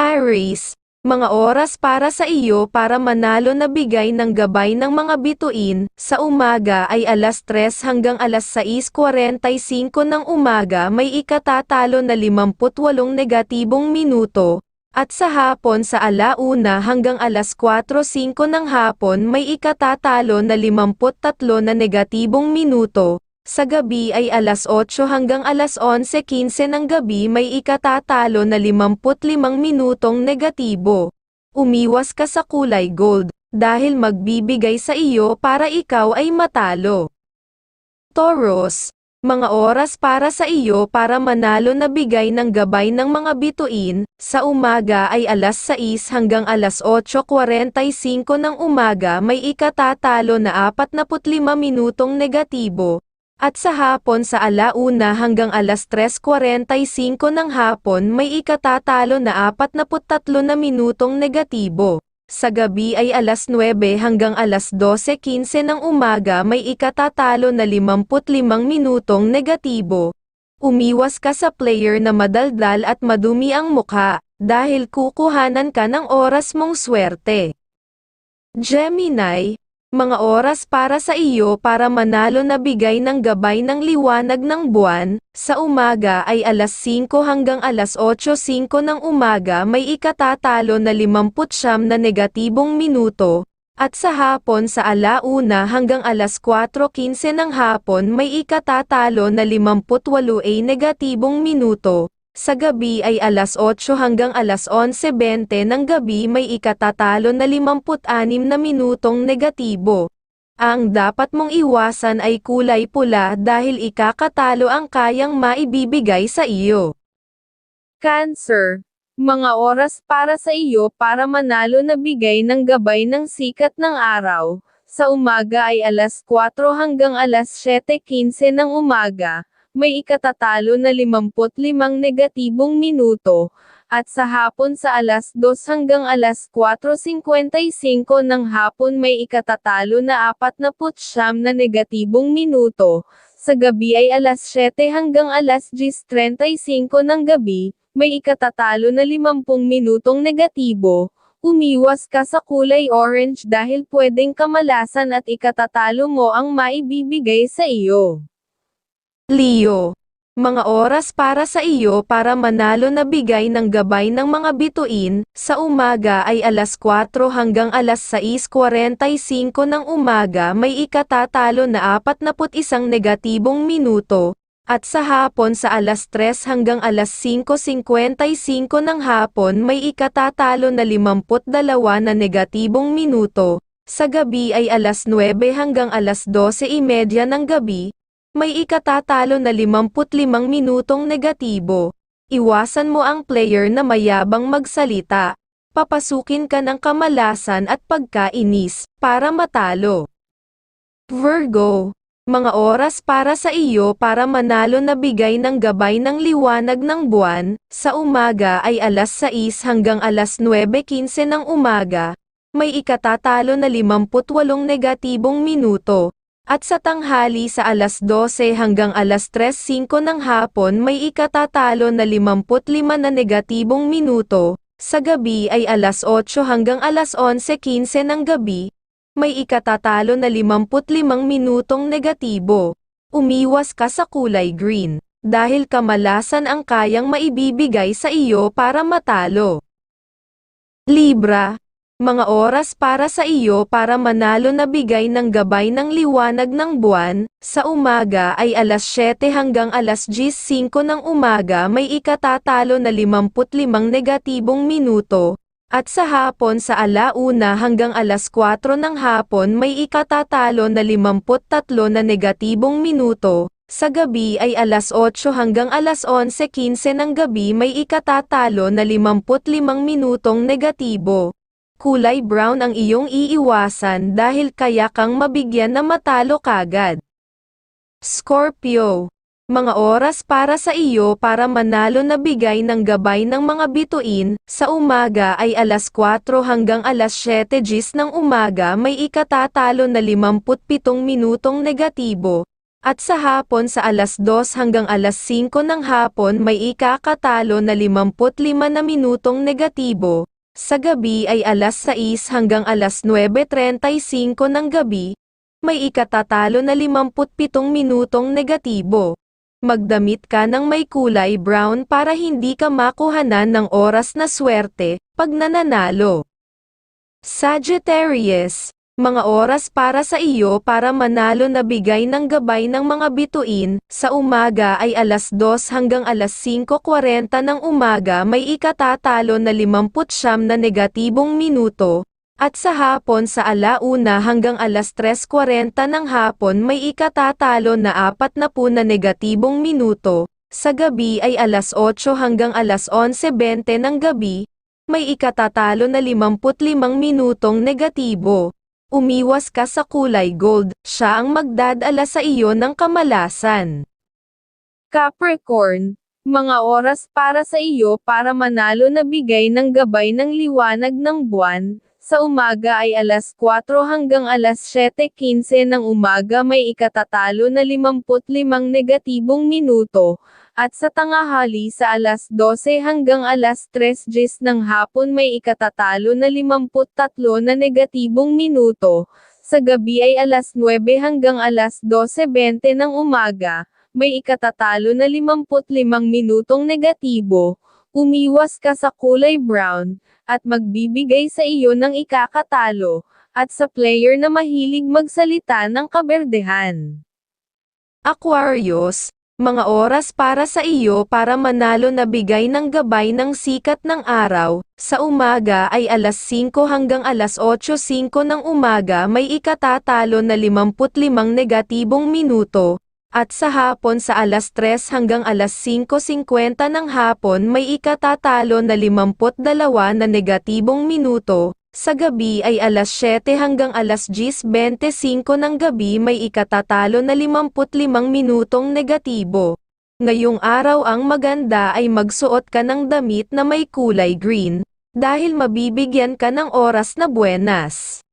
Aries, mga oras para sa iyo para manalo na bigay ng gabay ng mga bituin, sa umaga ay alas 3 hanggang alas 6.45 ng umaga may ikatatalo na 58 negatibong minuto, at sa hapon sa alauna hanggang alas 4.05 ng hapon may ikatatalo na 53 na negatibong minuto, sa gabi ay alas 8 hanggang alas 11.15 ng gabi may ikatatalo na 55 minutong negatibo. Umiwas ka sa kulay gold, dahil magbibigay sa iyo para ikaw ay matalo. Taurus, mga oras para sa iyo para manalo na bigay ng gabay ng mga bituin, sa umaga ay alas 6 hanggang alas 8.45 ng umaga may ikatatalo na 45 minutong negatibo, at sa hapon sa alauna hanggang alas 3.45 ng hapon may ikatatalo na 43 na minutong negatibo. Sa gabi ay alas 9 hanggang alas 12.15 ng umaga may ikatatalo na 55 minutong negatibo. Umiwas ka sa player na madaldal at madumi ang mukha, dahil kukuhanan ka ng oras mong swerte. Gemini, mga oras para sa iyo para manalo na bigay ng gabay ng liwanag ng buwan, sa umaga ay alas 5 hanggang alas 8.05 ng umaga may ikatatalo na 50 na negatibong minuto, at sa hapon sa alauna hanggang alas 4.15 ng hapon may ikatatalo na 58 a negatibong minuto, sa gabi ay alas 8 hanggang alas 11.20 ng gabi may ikatatalo na 56 na minutong negatibo. Ang dapat mong iwasan ay kulay pula dahil ikakatalo ang kayang maibibigay sa iyo. Cancer, mga oras para sa iyo para manalo na bigay ng gabay ng sikat ng araw. Sa umaga ay alas 4 hanggang alas 7.15 ng umaga may ikatatalo na 55 negatibong minuto, at sa hapon sa alas 2 hanggang alas 4.55 ng hapon may ikatatalo na 49 na negatibong minuto, sa gabi ay alas 7 hanggang alas 10.35 ng gabi, may ikatatalo na 50 minutong negatibo, umiwas ka sa kulay orange dahil pwedeng kamalasan at ikatatalo mo ang maibibigay sa iyo. Leo, mga oras para sa iyo para manalo na bigay ng gabay ng mga bituin, sa umaga ay alas 4 hanggang alas 6.45 ng umaga may ikatatalo na 41 negatibong minuto, at sa hapon sa alas 3 hanggang alas 5.55 ng hapon may ikatatalo na 52 na negatibong minuto, sa gabi ay alas 9 hanggang alas 12.30 ng gabi, may ikatatalo na 55 minutong negatibo. Iwasan mo ang player na mayabang magsalita. Papasukin ka ng kamalasan at pagkainis, para matalo. Virgo, mga oras para sa iyo para manalo na bigay ng gabay ng liwanag ng buwan, sa umaga ay alas 6 hanggang alas 9.15 ng umaga, may ikatatalo na 58 negatibong minuto, at sa tanghali sa alas 12 hanggang alas 3.05 ng hapon may ikatatalo na 55 na negatibong minuto, sa gabi ay alas 8 hanggang alas 11.15 ng gabi, may ikatatalo na 55 minutong negatibo. Umiwas ka sa kulay green, dahil kamalasan ang kayang maibibigay sa iyo para matalo. Libra, mga oras para sa iyo para manalo na bigay ng gabay ng liwanag ng buwan, sa umaga ay alas 7 hanggang alas 10.05 ng umaga may ikatatalo na 55 negatibong minuto, at sa hapon sa alauna hanggang alas 4 ng hapon may ikatatalo na 53 na negatibong minuto, sa gabi ay alas 8 hanggang alas 11.15 ng gabi may ikatatalo na 55 minutong negatibo kulay brown ang iyong iiwasan dahil kaya kang mabigyan na matalo kagad. Scorpio, mga oras para sa iyo para manalo na bigay ng gabay ng mga bituin, sa umaga ay alas 4 hanggang alas 7 gis ng umaga may ikatatalo na 57 minutong negatibo, At sa hapon sa alas 2 hanggang alas 5 ng hapon may ikakatalo na 55 na minutong negatibo. Sa gabi ay alas 6 hanggang alas 9.35 ng gabi, may ikatatalo na 57 minutong negatibo. Magdamit ka ng may kulay brown para hindi ka makuhanan ng oras na swerte pag nananalo. Sagittarius, mga oras para sa iyo para manalo na bigay ng gabay ng mga bituin, sa umaga ay alas 2 hanggang alas 5.40 ng umaga may ikatatalo na 59 na negatibong minuto, at sa hapon sa alauna hanggang alas 3.40 ng hapon may ikatatalo na 40 na negatibong minuto, sa gabi ay alas 8 hanggang alas 11.20 ng gabi, may ikatatalo na 55 minutong negatibo. Umiwas ka sa kulay gold, siya ang magdadala sa iyo ng kamalasan. Capricorn, mga oras para sa iyo para manalo na bigay ng gabay ng liwanag ng buwan. Sa umaga ay alas 4 hanggang alas 7.15 ng umaga may ikatatalo na 55 negatibong minuto, at sa tangahali sa alas 12 hanggang alas 3 gis ng hapon may ikatatalo na 53 na negatibong minuto, sa gabi ay alas 9 hanggang alas 12.20 ng umaga, may ikatatalo na 55 minutong negatibo, umiwas ka sa kulay brown, at magbibigay sa iyo ng ikakatalo, at sa player na mahilig magsalita ng kaberdehan. Aquarius, mga oras para sa iyo para manalo na bigay ng gabay ng sikat ng araw, sa umaga ay alas 5 hanggang alas 8.05 ng umaga may ikatatalo na 55 negatibong minuto, at sa hapon sa alas 3 hanggang alas 5.50 ng hapon may ikatatalo na 52 na negatibong minuto, sa gabi ay alas 7 hanggang alas 10.25 ng gabi may ikatatalo na 55 minutong negatibo. Ngayong araw ang maganda ay magsuot ka ng damit na may kulay green, dahil mabibigyan ka ng oras na buenas.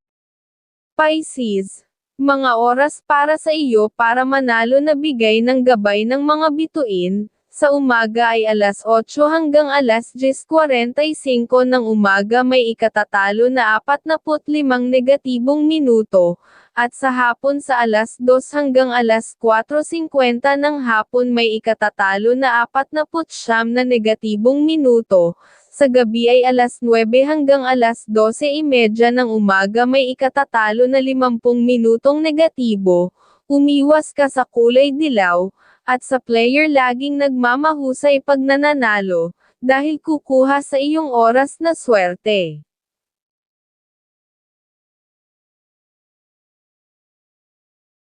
Pisces, mga oras para sa iyo para manalo na bigay ng gabay ng mga bituin, sa umaga ay alas 8 hanggang alas 10.45 ng umaga may ikatatalo na 45 negatibong minuto, at sa hapon sa alas 2 hanggang alas 4.50 ng hapon may ikatatalo na 49 na negatibong minuto, sa gabi ay alas 9 hanggang alas 12.30 ng umaga may ikatatalo na 50 minutong negatibo, umiwas ka sa kulay dilaw, at sa player laging nagmamahusay pag nananalo, dahil kukuha sa iyong oras na swerte.